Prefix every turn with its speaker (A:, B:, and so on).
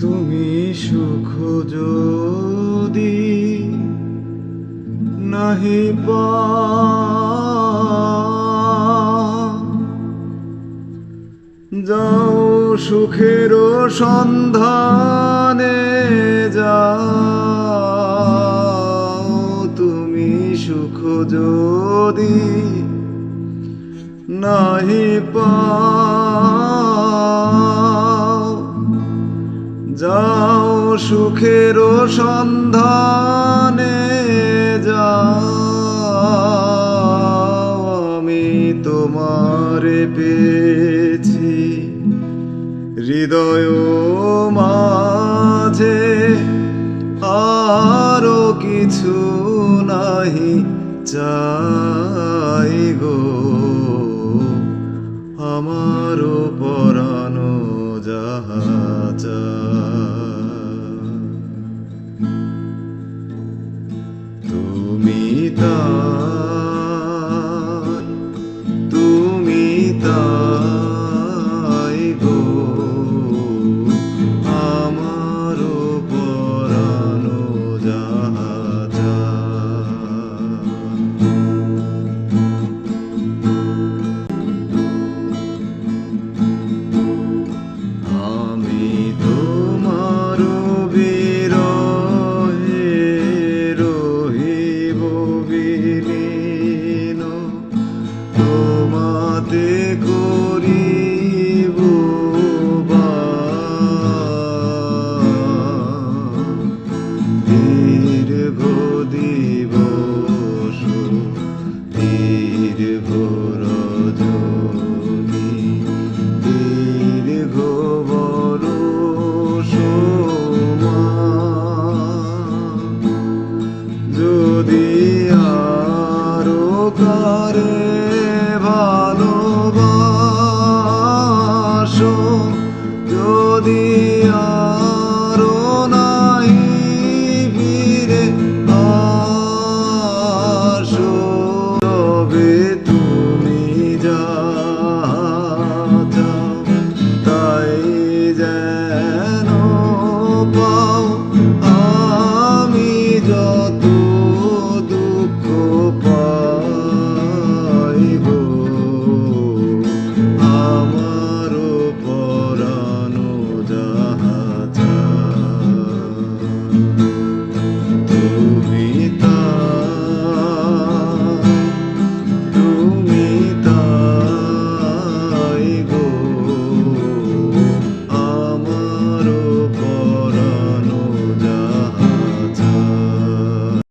A: তুমি সুখ যদি নাহি পা। যাও সুখের সন্ধানে যাও তুমি সুখ যদি নাহি পাও সুখের সন্ধানে যাও আমি তোমার পেয়েছি হৃদয় মাঝে আরও কিছু নাহি চাই গো আমারও পরানো যাহা চায়। তুমি তারে ভালোবাসো। যদি